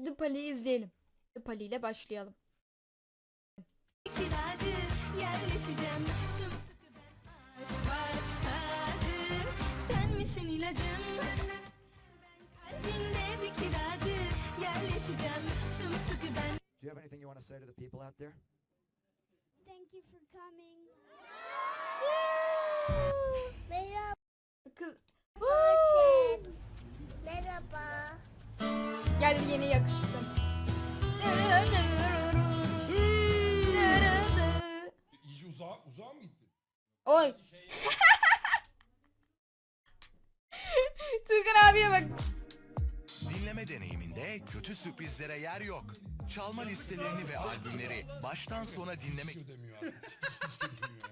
Şimdi Pali'yi izleyelim. Pali ile başlayalım. kiracı yerleşeceğim sımsıkı ben aşk başladı sen misin ilacım ben kalbinde bir kiracı yerleşeceğim sımsıkı ben Do you have anything you want to say to the people out there? Thank you for coming. Gel yeni yakıştım. İyice uzağa, uzağa mı gittin? Oy. Tuğkan abiye bak. Dinleme deneyiminde kötü sürprizlere yer yok. Çalma listelerini ve albümleri baştan sona dinlemek Hiç ödemiyor artık. Hiç ödemiyor.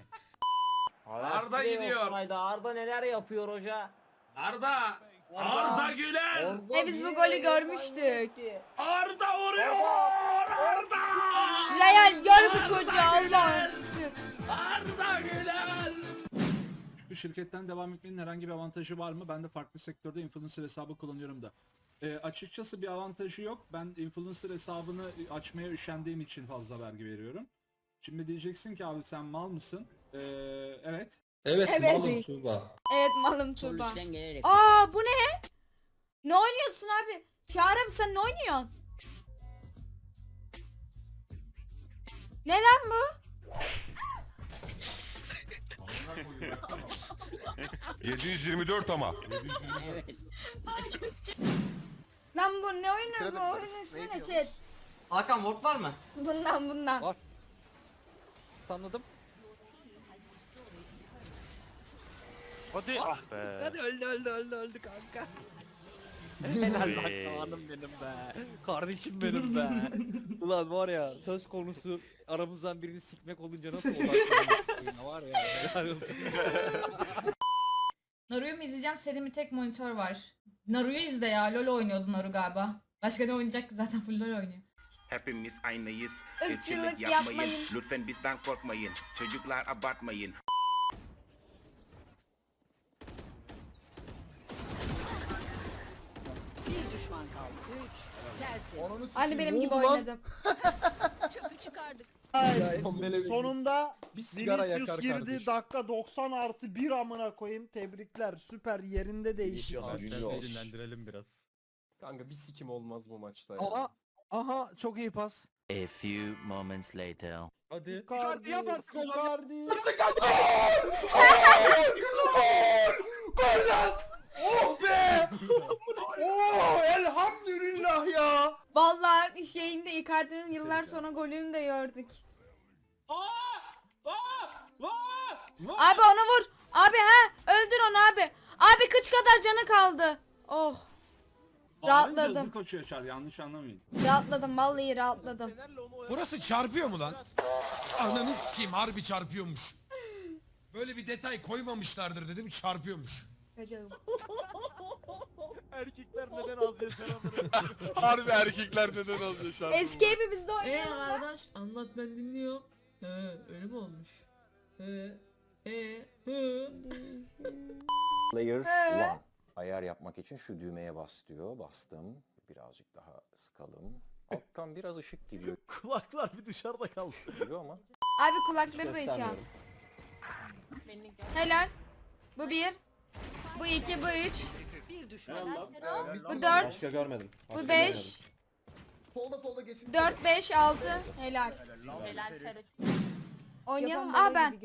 Arda gidiyor. Arda neler yapıyor hoca? Arda! Arda Güler! E biz bu golü görmüştük. Arda vuruyor! Arda! Real gör bu çocuğu Allah artık. Arda Güler! Bu şirketten devam etmenin herhangi bir avantajı var mı? Ben de farklı sektörde influencer hesabı kullanıyorum da. Ee, açıkçası bir avantajı yok. Ben influencer hesabını açmaya üşendiğim için fazla vergi veriyorum. Şimdi diyeceksin ki abi sen mal mısın? Ee, evet. Evet, Evet. malum Tuğba. Evet malım Tuğba. Gelerek. Aa bu ne? Ne oynuyorsun abi? Çağrım sen ne oynuyorsun? Ne lan bu? 724 ama. Evet. Lan bu ne oyunu bu? Oyunun ismi ne chat? Hakan ward var mı? Bundan bundan. Var. Anladım. Hadi ah be. Hadi öldü öldü öldü öldü kanka. Helal lan Kaan'ım benim be. Kardeşim benim be. Ulan var ya söz konusu aramızdan birini sikmek olunca nasıl odaklanıyorsun var ya. Helal olsun. Naru'yu mu izleyeceğim? Senin bir tek monitör var. Naru'yu izle ya. LoL oynuyordu Naru galiba. Başka ne oynayacak ki zaten full LoL oynuyor. Hepimiz aynıyız. Irkçılık yapmayın. Lütfen bizden korkmayın. Çocuklar abartmayın. Hani benim gibi oynadım. Sonunda Bir Vinicius girdi dakika 90 artı 1 amına koyayım tebrikler süper yerinde değişik. dinlendirelim biraz. Kanka bir sikim olmaz bu maçta ya. Aha aha çok iyi pas. A few moments later. Hadi. Icardi yaparsın Icardi. Oh be! oh elhamdülillah ya! Vallahi şeyinde Icardi'nin yıllar sonra golünü de gördük. Abi onu vur. Abi ha öldür onu abi. Abi kıç kadar canı kaldı. Oh Rahatladım. Koçuyor Çar yanlış anlamayın. rahatladım vallahi rahatladım. Burası çarpıyor mu lan? Ananı sikeyim harbi çarpıyormuş. Böyle bir detay koymamışlardır dedim çarpıyormuş. Bacağım. Erkekler neden az yaşar Harbi erkekler neden az yaşar? Escape'i bizde Eee oynuyor. arkadaş anlat ben dinliyorum. He öyle mi olmuş? He. He. He. Player one. Ayar yapmak için şu düğmeye bas diyor. Bastım. Birazcık daha sıkalım. Alttan biraz ışık giriyor Kulaklar bir dışarıda kaldı. giriyor ama Abi kulakları da içe al. Helal. Bu bir. Bu iki, bu üç. Bu dört. görmedim. Bu beş. Dört, beş, altı. Helal. Oynayalım. Aa ben.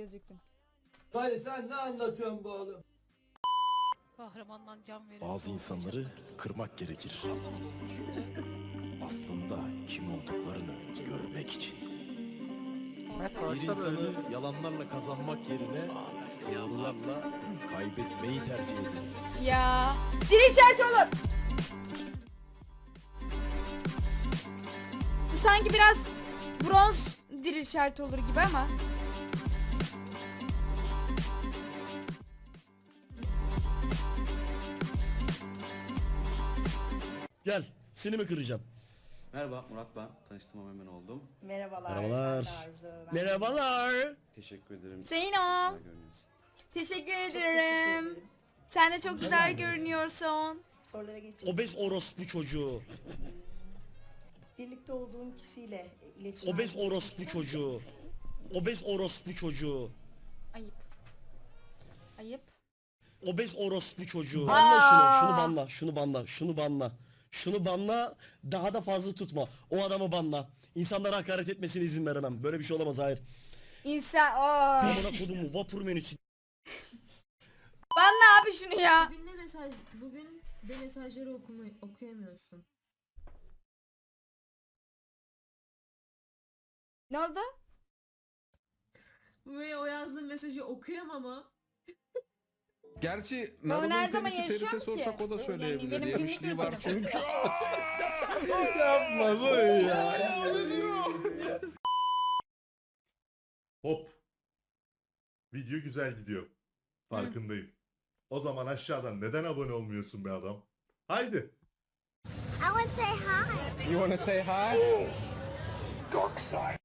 Kahramanlar can verir. Bazı insanları kırmak gerekir. Aslında kim olduklarını görmek için. Bir insanı yalanlarla kazanmak yerine doğrularla kaybetmeyi tercih eder. Ya. Bir işaret olur. Bu sanki biraz bronz bir işaret olur gibi ama. Gel, seni mi kıracağım? Merhaba Murat ben. Tanıştığıma memnun oldum. Merhabalar. Merhabalar. Merhabalar. Teşekkür ederim. Zeyno. görünüyorsun. Teşekkür ederim. Sen de çok güzel görünüyorsun. Sorulara geçelim. Obez orospu çocuğu. birlikte olduğum kişiyle iletişim Obez orospu çocuğu. Obez orospu çocuğu. Ayıp. Ayıp. Obez orospu çocuğu. Banla şunu, şunu banla, şunu banla, şunu banla. Şunu banla, daha da fazla tutma. O adamı banla. İnsanlara hakaret etmesine izin veremem. Böyle bir şey olamaz, hayır. İnsan... Aa. Amına kodumu vapur menüsü. Banla abi şunu ya. Bugün ne mesaj bugün de mesajları okuma, okuyamıyorsun. Ne oldu? Ve o yazdığın mesajı okuyamama. Gerçi Ben her zaman yaşıyorum ki. o da söyleyebilir. benim günlük Yemişliği var çünkü. Yapma bu ya. Hop. Video güzel gidiyor. Farkındayım. O zaman aşağıdan neden abone olmuyorsun be adam? Haydi. I want to say hi. You wanna say hi? Aa!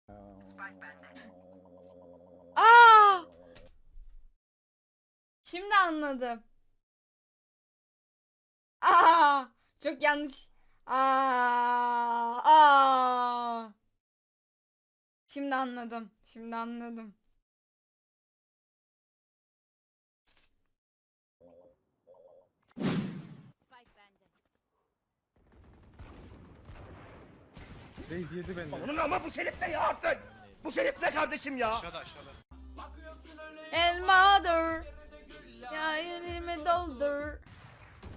Şimdi anladım. Aa! Çok yanlış. Aa! Aa! Şimdi anladım. Şimdi anladım. Reis yedi beni. Onun ama bu şerif ne ya artık? Bu şerif ne kardeşim ya? El mother. Ya elimi doldur.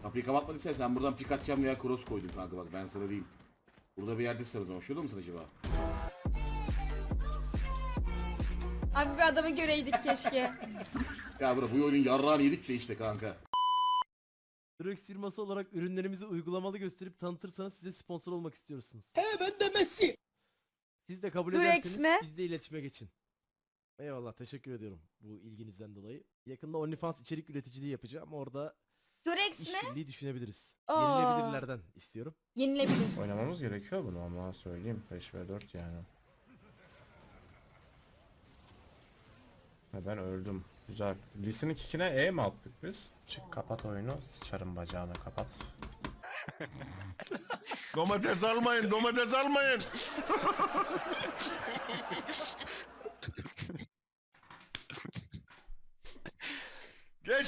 Kapıyı kapatmadıysa sen buradan pik atacağım ya cross koydum kanka bak ben sana diyeyim. Burada bir yerde o zaman. Şurada mısın acaba? Abi bir adamı göreydik keşke. Ya bro bu oyunun yarrağını yedik de işte kanka. Durex firması olarak ürünlerimizi uygulamalı gösterip tanıtırsanız size sponsor olmak istiyorsunuz. He ben de Messi. Siz de kabul Durex ederseniz mi? bizle iletişime geçin. Eyvallah teşekkür ediyorum bu ilginizden dolayı. Yakında OnlyFans içerik üreticiliği yapacağım. Orada Durex mi? işbirliği düşünebiliriz. Aa. Yenilebilirlerden istiyorum. Yenilebilir. Oynamamız gerekiyor bunu ama söyleyeyim 5 ve 4 yani. Ve ben öldüm. Güzel. Lisin'in kikine E mi attık biz? Çık kapat oyunu. Sıçarım bacağını kapat. Domates almayın, domates almayın.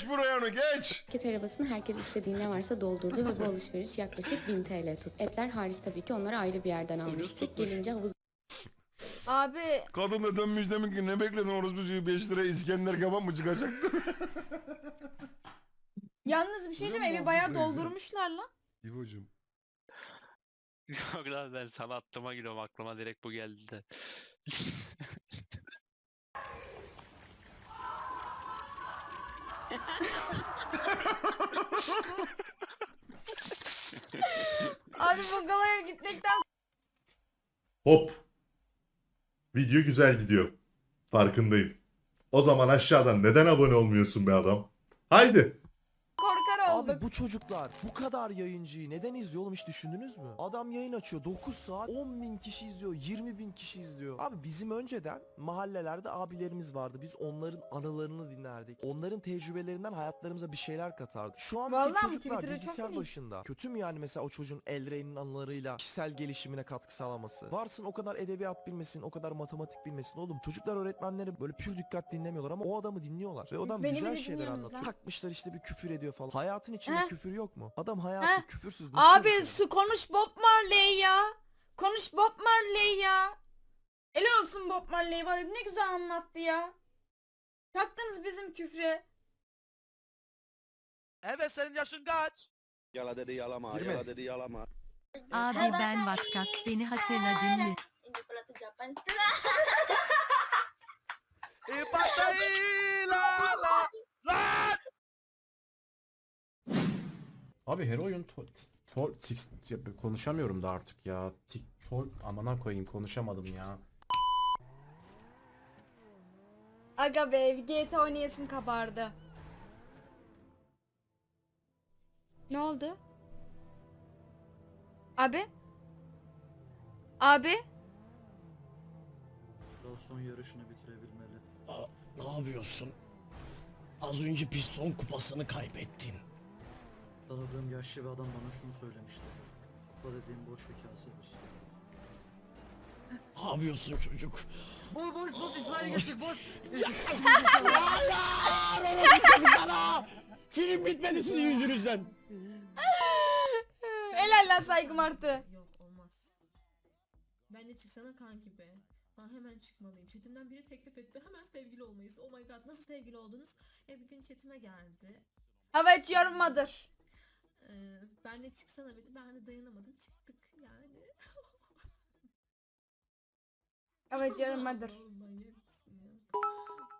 geç buraya onu geç. Market arabasını herkes istediği ne varsa doldurdu ve bu alışveriş yaklaşık 1000 TL tuttu. Etler hariç tabii ki onları ayrı bir yerden almıştık. Gelince havuz Abi Kadın da dönmüş demek ki ne bekledin orospu suyu 5 liraya İskender kebap mı çıkacaktı? yalnız bir şey diyeyim mi? evi bayağı teyze. doldurmuşlar lan. İbo'cum. Yok lan ben sana attıma gidiyorum aklıma direkt bu geldi de. Abi bu galaya gitmekten Hop. Video güzel gidiyor. Farkındayım. O zaman aşağıdan neden abone olmuyorsun be adam? Haydi. Abi bu çocuklar bu kadar yayıncıyı neden izliyor oğlum hiç düşündünüz mü? Adam yayın açıyor 9 saat 10 bin kişi izliyor 20 bin kişi izliyor. Abi bizim önceden mahallelerde abilerimiz vardı biz onların anılarını dinlerdik. Onların tecrübelerinden hayatlarımıza bir şeyler katardık. Şu an Vallahi çocuklar Twitter'ı çok bilgisayar iyi. başında. Kötü mü yani mesela o çocuğun Elrey'nin anılarıyla kişisel gelişimine katkı sağlaması? Varsın o kadar edebiyat bilmesin o kadar matematik bilmesin oğlum. Çocuklar öğretmenleri böyle pür dikkat dinlemiyorlar ama o adamı dinliyorlar. Ve o adam Beni güzel bile şeyler dinliyorsunuz anlatıyor. lan. Takmışlar işte bir küfür ediyor falan. Hayatın içinde Heh. küfür yok mu? Adam hayatı Heh. küfürsüz nasıl Abi yaşıyor? su konuş Bob Marley ya. Konuş Bob Marley ya. Ele olsun Bob Marley bana ne güzel anlattı ya. Taktınız bizim küfre. Evet senin yaşın kaç? Yala dedi yalama, Yirmi. yala dedi yalama. Abi ben Vaskas beni hatırladın mı? Abi her oyun to, to, six- konuşamıyorum da artık ya. Tik to, amına koyayım konuşamadım ya. Aga be GTA oynayasım kabardı. Ne oldu? Abi? Abi? son yarışını bitirebilmeli. ne yapıyorsun? Az önce piston kupasını kaybettin. Tanıdığım yaşlı bir adam bana şunu söylemişti. Kupa dediğim boş bir kasedir. Ne yapıyorsun çocuk? Bul bul bul İsmail geçik bul. Hayır! Orası çocuklara! Film bitmedi sizin yüzünüzden. Helal lan saygım arttı. Yok olmaz. Bence çıksana kanki be. Ha hemen çıkmalıyım. Chatimden biri teklif etti. Hemen sevgili olmayız. Oh my god nasıl sevgili oldunuz? E bir gün chatime geldi. Evet your Ee, benle çıksana dedi. Ben de dayanamadım. Çıktık yani. Evet your mother. Allah'ım manyak mısın ya?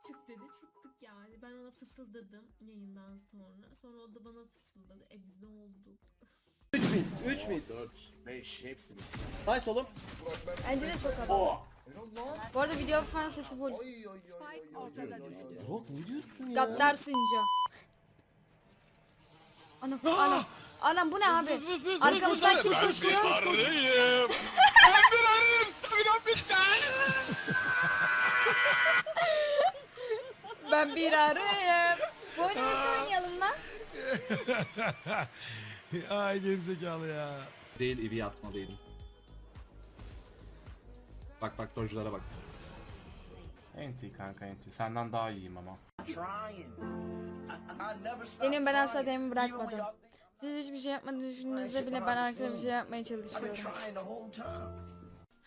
Çık dedi çıktık yani. Ben ona fısıldadım yayından sonra. Sonra o da bana fısıldadı. E biz ne olduk? 3 mid. 4, 5 hepsi. Nice oğlum. Bence de çok havalı. Bu arada video fan sesi full. Yok ne diyorsun ya? Gaddar Sinco. Anam anam. Anam bu ne abi? Arkamızdan kim koşuyor? Ben bir arıyım. Bu oyunu nasıl oynayalım lan? Ay gerizekalı ya. Değil evi atmalıydım. Bak bak dojlara bak. Enti kanka enti. Senden daha iyiyim ama. Benim ben asla demin bırakmadım. Siz hiçbir şey yapmadığını düşündüğünüzde bile ben arkada bir şey yapmaya çalışıyorum.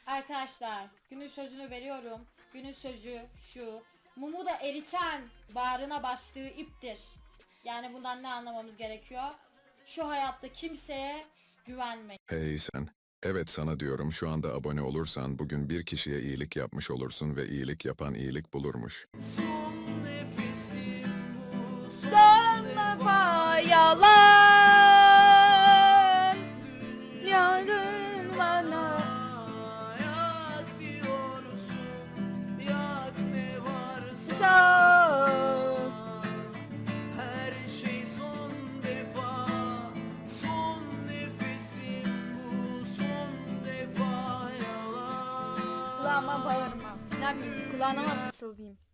Arkadaşlar günün sözünü veriyorum. Günün sözü şu. Mumu da eriten bağrına bastığı iptir. Yani bundan ne anlamamız gerekiyor? Şu hayatta kimseye güvenmeyin. Hey sen. Evet sana diyorum şu anda abone olursan bugün bir kişiye iyilik yapmış olursun ve iyilik yapan iyilik bulurmuş. Yalan Yarın bana Son Kulağıma bağırma. Ne yapayım kulağına mı fısıldayayım?